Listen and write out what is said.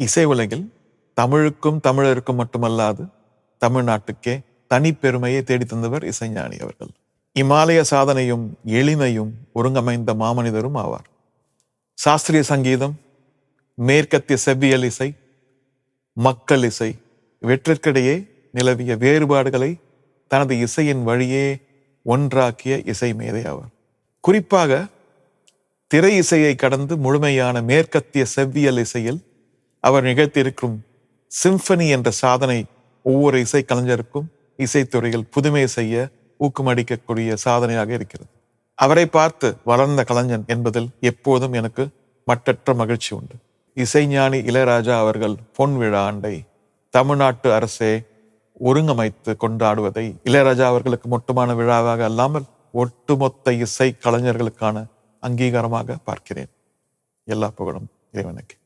இசை உலகில் தமிழுக்கும் தமிழருக்கும் மட்டுமல்லாது தமிழ்நாட்டுக்கே தனிப்பெருமையை தேடித்தந்தவர் இசைஞானி அவர்கள். இமாலய சாதனையும் எளிமையும் ஒருங்கமைந்த மாமனிதரும் ஆவார். சாஸ்திரிய சங்கீதம் மேற்கத்திய செவ்வியல் இசை மக்கள் இசை இவற்றிற்கிடையே நிலவிய வேறுபாடுகளை தனது இசையின் வழியே ஒன்றாக்கிய இசை மேதை ஆவார். குறிப்பாக திரை இசையை கடந்து முழுமையான மேற்கத்திய செவ்வியல் இசையில் அவர் நிகழ்த்தியிருக்கும் சிம்பனி என்ற சாதனை ஒவ்வொரு இசை கலைஞருக்கும் இசைத்துறையில் புதுமை செய்ய ஊக்கமளிக்கக்கூடிய சாதனையாக இருக்கிறது. அவரை பார்த்து வளர்ந்த கலைஞன் என்பதில் எப்போதும் எனக்கு மட்டற்ற மகிழ்ச்சி உண்டு. இசைஞானி இளையராஜா அவர்கள் பொன் விழா ஆண்டை தமிழ்நாட்டு அரசே ஒருங்கமைத்து கொண்டாடுவதை இளையராஜா அவர்களுக்கு மட்டுமான விழாவாக அல்லாமல் ஒட்டுமொத்த இசை கலைஞர்களுக்கான அங்கீகாரமாக பார்க்கிறேன். எல்லா புகழும் இறைவனுக்கு.